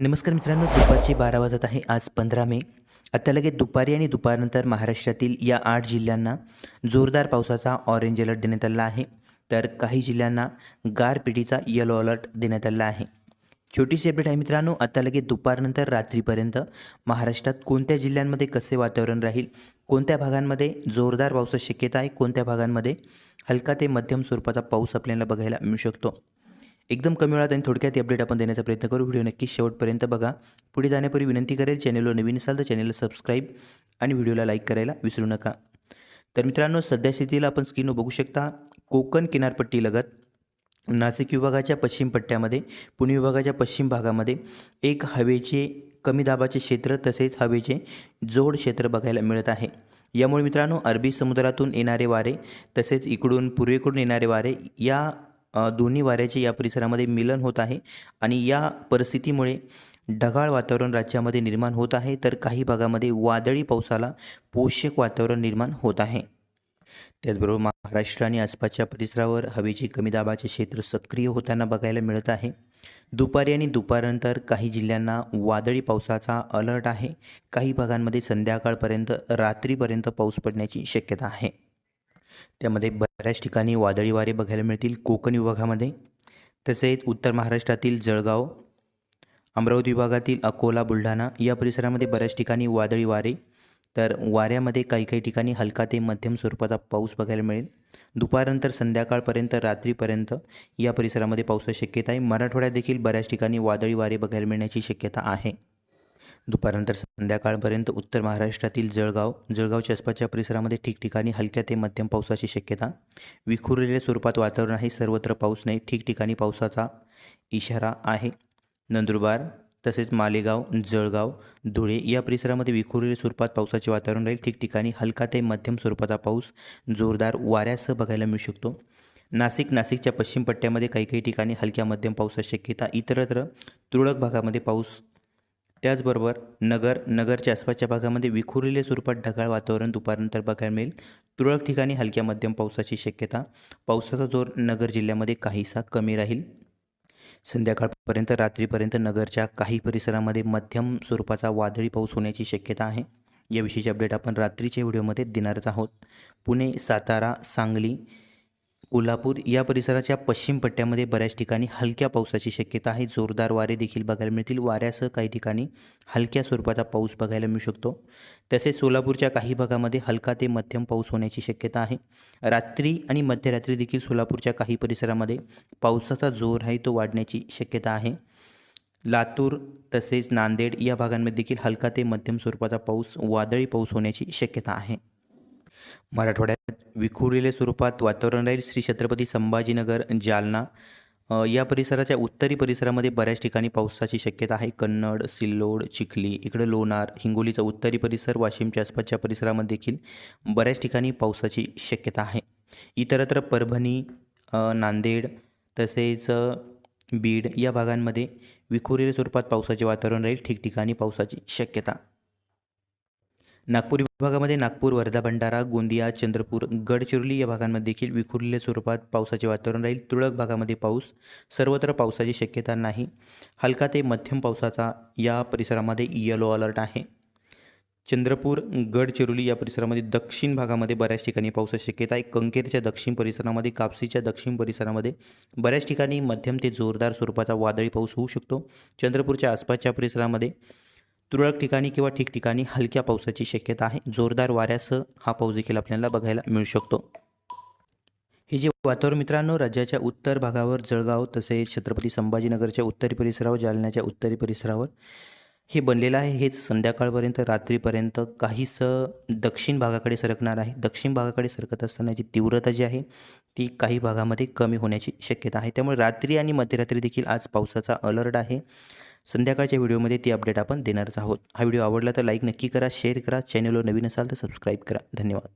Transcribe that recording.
नमस्कार मित्रांनो दुपारचे बारा वाजत आहे. आज पंधरा मे. आता लगेच दुपारी आणि दुपारनंतर महाराष्ट्रातील या आठ जिल्ह्यांना जोरदार पावसाचा ऑरेंज अलर्ट देण्यात आला आहे. तर काही जिल्ह्यांना गारपिटीचा येलो अलर्ट देण्यात आला आहे. छोटीशी अपडेट आहे मित्रांनो आता लगेच दुपारनंतर रात्रीपर्यंत महाराष्ट्रात कोणत्या जिल्ह्यांमध्ये कसे वातावरण राहील कोणत्या भागांमध्ये जोरदार पावसाची शक्यता आहे कोणत्या भागांमध्ये हलका ते मध्यम स्वरूपाचा पाऊस आपल्याला बघायला मिळू शकतो. एकदम कमी वेळात आणि थोडक्यात अपडेट आपण देण्याचा प्रयत्न करू. व्हिडिओ नक्की शेवटपर्यंत बघा. पुढे जाण्यापूर्वी विनंती करेल चॅनलवर नवीन असाल तर चॅनलला सबस्क्राईब आणि व्हिडिओला लाईक करायला विसरू नका. तर मित्रांनो सध्या स्थितीला आपण स्क्रीनवर बघू शकता. कोकण किनारपट्टीलगत नाशिक विभागाच्या पश्चिम पट्ट्यामध्ये पुणे विभागाच्या पश्चिम भागामध्ये एक हवेचे कमी दाबाचे क्षेत्र तसेच हवेचे जोड क्षेत्र बघायला मिळत आहे. यामुळे मित्रांनो अरबी समुद्रातून येणारे वारे तसेच इकडून पूर्वेकडून येणारे वारे या दोन्ही वाऱ्याचे या परिसरामध्ये मिलन होत आहे आणि या परिस्थितीमुळे ढगाळ वातावरण राज्यामध्ये निर्माण होत आहे तर काही भागामध्ये वादळी पावसाला पोषक वातावरण निर्माण होत आहे. त्याचबरोबर महाराष्ट्र आणि आसपासच्या परिसरावर हवेचे कमी दाबाचे क्षेत्र सक्रिय होताना बघायला मिळत आहे. दुपारी आणि दुपारनंतर काही जिल्ह्यांना वादळी पावसाचा अलर्ट आहे. काही भागांमध्ये संध्याकाळपर्यंत रात्रीपर्यंत पाऊस पडण्याची शक्यता आहे. त्यामध्ये बऱ्याच ठिकाणी वादळी वारे बघायला मिळतील कोकण विभागामध्ये तसेच उत्तर महाराष्ट्रातील जळगाव अमरावती विभागातील अकोला बुलढाणा या परिसरामध्ये बऱ्याच ठिकाणी वादळी वारे. तर वाऱ्यामध्ये काही काही ठिकाणी हलका ते मध्यम स्वरूपाचा पाऊस बघायला मिळेल. दुपारनंतर संध्याकाळपर्यंत रात्रीपर्यंत या परिसरामध्ये पावसाची शक्यता आहे. मराठवाड्यात देखील बऱ्याच ठिकाणी वादळी वारे बघायला मिळण्याची शक्यता आहे. दुपारनंतर संध्याकाळपर्यंत उत्तर महाराष्ट्रातील जळगाव जळगावच्या आसपासच्या परिसरामध्ये ठिकठिकाणी हलक्या ते मध्यम पावसाची शक्यता. विखुरलेल्या स्वरूपात वातावरण आहे सर्वत्र पाऊस नाही ठिकठिकाणी पावसाचा इशारा आहे. नंदुरबार तसेच मालेगाव जळगाव धुळे या परिसरामध्ये विखुरलेल्या स्वरूपात पावसाचे वातावरण राहील. ठिकठिकाणी हलका ते मध्यम स्वरूपाचा पाऊस जोरदार वाऱ्यासह बघायला मिळू शकतो. नाशिक नाशिकच्या पश्चिम पट्ट्यामध्ये काही काही ठिकाणी हलक्या मध्यम पावसाची शक्यता. इतरत्र तुरळक भागामध्ये पाऊस त्याचबरोबर नगर नगरच्या आसपासच्या भागामध्ये विखुरलेल्या स्वरूपात ढगाळ वातावरण दुपारनंतर बघायला मिळेल. तुरळक ठिकाणी हलक्या मध्यम पावसाची शक्यता. पावसाचा जोर नगर जिल्ह्यामध्ये काहीसा कमी राहील. संध्याकाळपर्यंत रात्रीपर्यंत नगरच्या काही परिसरामध्ये मध्यम स्वरूपाचा वादळी पाऊस होण्याची शक्यता आहे. याविषयीची अपडेट आपण रात्रीच्या व्हिडिओमध्ये देणारच आहोत. पुणे सातारा सांगली कोल्हापूर या परिसराच्या पश्चिम पट्ट्यामध्ये बऱ्याच ठिकाणी हलक्या पावसाची शक्यता आहे. जोरदार वारे देखील बघायला मिळतील. वाऱ्यासह काही ठिकाणी हलक्या स्वरूपाचा पाऊस बघायला मिळू शकतो. तसेच सोलापूरच्या काही भागामध्ये हलका ते मध्यम पाऊस होण्याची शक्यता आहे. रात्री आणि मध्यरात्री देखील सोलापूरच्या काही परिसरामध्ये पावसाचा जोर आहे तो वाढण्याची शक्यता आहे. लातूर तसेच नांदेड या भागांमध्ये देखील हलका ते मध्यम स्वरूपाचा पाऊस वादळी पाऊस होण्याची शक्यता आहे. मराठवाड्यात विखुरलेल्या स्वरूपात वातावरण राहील श्री छत्रपती संभाजीनगर जालना. या परिसराच्या उत्तरी परिसरामध्ये बऱ्याच ठिकाणी पावसाची शक्यता आहे. कन्नड सिल्लोड चिखली इकडं लोणार हिंगोलीचा उत्तरी परिसर वाशिमच्या आसपासच्या परिसरामध्ये देखील बऱ्याच ठिकाणी पावसाची शक्यता आहे. इतरत्र परभणी नांदेड तसेच बीड या भागांमध्ये विखुरलेल्या स्वरूपात पावसाचे वातावरण राहील. ठिकठिकाणी पावसाची शक्यता नागपूर विभागामध्ये नागपूर वर्धा भंडारा गोंदिया चंद्रपूर गडचिरोली या भागांमध्ये देखील विखुरलेल्या स्वरूपात पावसाचे वातावरण राहील. तुरळक भागामध्ये पाऊस सर्वत्र पावसाची शक्यता नाही. हलका ते मध्यम पावसाचा या परिसरामध्ये येलो अलर्ट आहे. चंद्रपूर गडचिरोली या परिसरामध्ये दक्षिण भागामध्ये बऱ्याच ठिकाणी पावसाची शक्यता आहे. कंकेरच्या दक्षिण परिसरामध्ये कापसीच्या दक्षिण परिसरामध्ये बऱ्याच ठिकाणी मध्यम ते जोरदार स्वरूपाचा वादळी पाऊस होऊ शकतो. चंद्रपूरच्या आसपासच्या परिसरामध्ये तुरळक ठिकाणी किंवा ठिकठिकाणी हलक्या पावसाची शक्यता आहे. जोरदार वाऱ्यासह हा पाऊस देखील आपल्याला बघायला मिळू शकतो. हे जे वातावरण मित्रांनो राज्याच्या उत्तर भागावर जळगाव तसेच छत्रपती संभाजीनगरच्या उत्तरी परिसरावर जालन्याच्या उत्तरी परिसरावर हे बनलेलं आहे. हेच संध्याकाळपर्यंत रात्रीपर्यंत काहीसं दक्षिण भागाकडे सरकणार आहे. दक्षिण भागाकडे सरकत असतानाची तीव्रता जी आहे ती काही भागामध्ये कमी होण्याची शक्यता आहे. त्यामुळे रात्री आणि मध्यरात्री देखील आज पावसाचा अलर्ट आहे. संध्याकाळच्या व्हिडिओमध्ये ती अपडेट आपण देणारच आहोत. हा व्हिडिओ आवडला तर लाईक नक्की करा शेअर करा चॅनलवर नवीन असाल तर सबस्क्राईब करा. धन्यवाद.